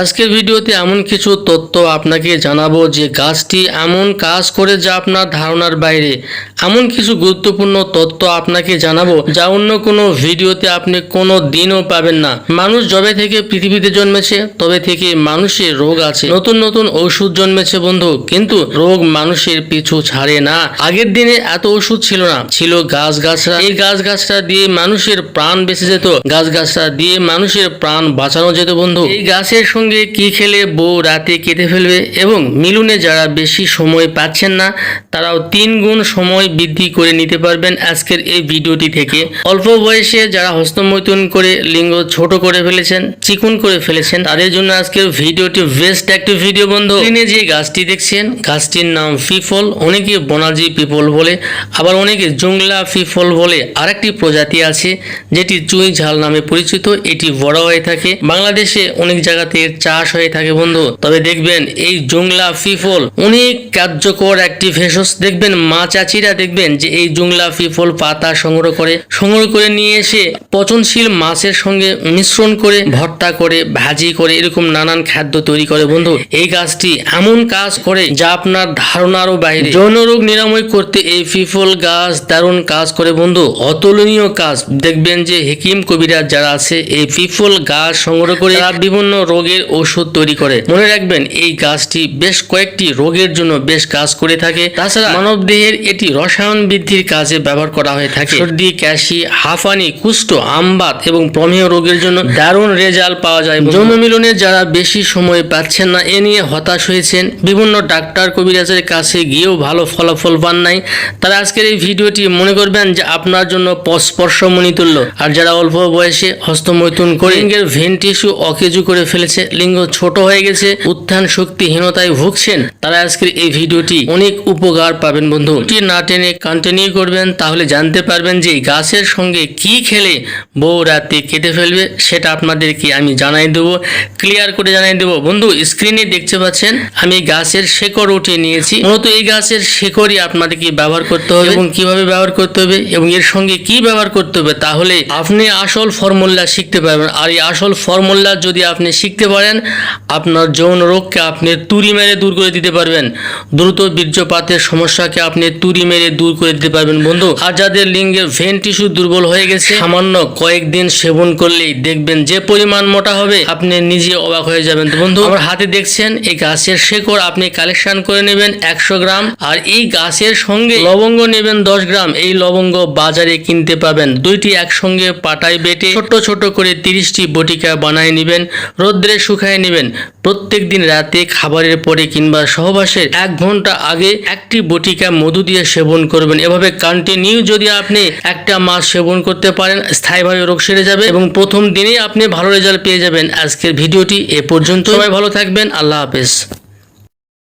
আজকের ভিডিওতে এমন কিছু তথ্য আপনাকে জানাব যে গাছটি এমন কাজ করে যা আপনার ধারণার বাইরে। এমন কিছু গুরুত্বপূর্ণ তথ্য আপনাকে জানাব যা অন্য কোনো ভিডিওতে আপনি কোনো দিনও পাবেন না। মানুষ যবে থেকে পৃথিবীতে জন্মেছে, তবে থেকে মানুষের রোগ আছে। নতুন নতুন ওষুধ জন্মেছে বন্ধু, কিন্তু রোগ মানুষের পিছু ছাড়ে না। আগের দিনে এত ওষুধ ছিল না। ছিল গাছ গাছরা এই গাছ গাছটা দিয়ে মানুষের প্রাণ বেঁচে যেত। গাছ গাছটা দিয়ে মানুষের প্রাণ বাঁচানো যেত বন্ধু। এই গাছের কি খেলে বউ রাতে কেটে ফেলবে এবং মিলুনে যারা বেশি সময় পাচ্ছেন না, তারাও তিন গুণ সময় বৃদ্ধি করে নিতে পারবেন আজকের এই ভিডিওটি থেকে। অল্প বয়সে যারা হস্তমৈথুন করে লিঙ্গ ছোট করে ফেলেছেন, চিকুন করে ফেলেছেন, তাদের জন্য আজকের ভিডিওটি বেস্ট একটি ভিডিও বন্ধু। স্ক্রিনে যে গাছটি দেখছেন, গাছটির নাম ফিফল, অনেকে বনাজি পিপল বলে, আবার অনেকে জংলা ফিফল বলে আরেকটি প্রজাতি আছে, যেটি চুই ঝাল নামে পরিচিত, এটি বড় হয়ে থাকে। বাংলাদেশে অনেক জায়গাতে এর চাষ হয়ে থাকে বন্ধু। তবে দেখবেন এই জংলা ফিফল অনেক কার্যকর একটি ভেষজ। দেখবেন মা দেখবেন যে এই জংলা ফিফল পাতা সংগ্রহ করে সংগ্রহ করে নিয়ে এসে পচনশীল মাছের সঙ্গে মিশ্রণ করে, ভর্তা করে, ভাজি করে, এরকম নানান খাদ্য তৈরি করে বন্ধু। এই গাছটি এমন কাজ করে যা আপনার ধারণারও বাইরে। যৌন রোগ নিরাময় করতে এই ফিফল গাছ দারুণ কাজ করে বন্ধু। অতুলনীয় কাজ। দেখবেন যে হেকিম কবিরাজ যারা আছে, এই ফিফল গাছ সংগ্রহ করে বিভিন্ন রোগের ওষুধ তৈরি করে। মনে রাখবেন, এই গাছটি বেশ কয়েকটি রোগের জন্য বেশ কাজ করে থাকে। তাছাড়া মানব দেহের এটি রসায়ন বৃদ্ধির কাজে ব্যবহার করা হয়ে থাকে। সর্দি, ক্যাশি, হাঁফানি, কুষ্ঠ আমবাত এবং প্রমেয় রোগের জন্য দারুণ রেজাল্ট পাওয়া যায় যৌন মিলনে যারা বেশি সময় পাচ্ছেন না, এ নিয়ে হতাশ হয়েছেন। বিভিন্ন ডাক্তার কবিরাজের কাছে গিয়েও ভালো ফলাফল পান নাই। তারা আজকের এই ভিডিওটি মনে করবেন যে আপনার জন্য স্পর্শমণি তুল্য আর যারা অল্প বয়সে হস্তমৈথুন করে ভেন টিস্যু অকেজু করে ফেলেছে লিঙ্গ ছোট হয়ে গেছে, উত্থান শক্তিহীনতায় ভুগছেন, তারা আজকের এই ভিডিওটি অনেক উপকার পাবেন বন্ধু। না টেনে কন্টিনিউ করবেন, তাহলে জানতে পারবেন যে গাছের সঙ্গে কি খেলে বউ রাতে কেটে ফেলবে, সেটা আপনাদেরকে আমি জানাই দেবো ক্লিয়ার করে জানাই দেবো। বন্ধু স্ক্রিনে দেখতে পাচ্ছেন, আমি গাছের শেকড় উঠিয়ে নিয়েছি। মূলত এই গাছের শেকড়ই আপনাদেরকে ব্যবহার করতে হবে। এবং কীভাবে ব্যবহার করতে হবে? এবং এর সঙ্গে কি ব্যবহার করতে হবে? তাহলে আপনি আসল ফর্মুলা শিখতে পারবেন। আর এই আসল ফর্মুলা যদি আপনি শিখতে পারেন, আপনার যৌন রোগকে আপনি তুড়ি মেরে দূর করে দিতে পারবেন। দ্রুত বীর্যপাতের সমস্যাকে আপনি তুড়ি মেরে দূর করে দিতে পারবেন। বন্ধু আর যাদের লিঙ্গের ভেন টিস্যু দুর্বল হয়ে গেছে। সামান্য কয়েকদিন সেবন করলেই দেখবেন যে পরিমাণ মোটা হবে, আপনি নিজে অবাক হয়ে যাবেন। বন্ধু, আমার হাতে দেখছেন, এই গাছের শেকড় আপনি কালেকশন করে নেবেন একশো গ্রাম, আর এই গাছের সঙ্গে লবঙ্গ নেবেন দশ গ্রাম। এই লবঙ্গ বাজারে কিনতে পাবেন। দুইটি একসঙ্গে পাটায় বেটে ছোট ছোট করে তিরিশটি বটিকা বানায় নেবেন। রোদ্রে শুকায় নেবেন। প্রত্যেক দিন রাতে খাবারের পরে কিংবা সহবাসের এক ঘণ্টা আগে একটি বটিকা মধু দিয়ে সেবন করবেন। এভাবে কন্টিনিউ যদি আপনি একটা মাস সেবন করতে পারেন, স্থায়ীভাবে রোগ সেরে যাবে এবং প্রথম দিনেই আপনি ভালো রেজাল্ট পেয়ে যাবেন। আজকের ভিডিওটি এ পর্যন্ত সবাই ভালো থাকবেন। আল্লাহ হাফেজ।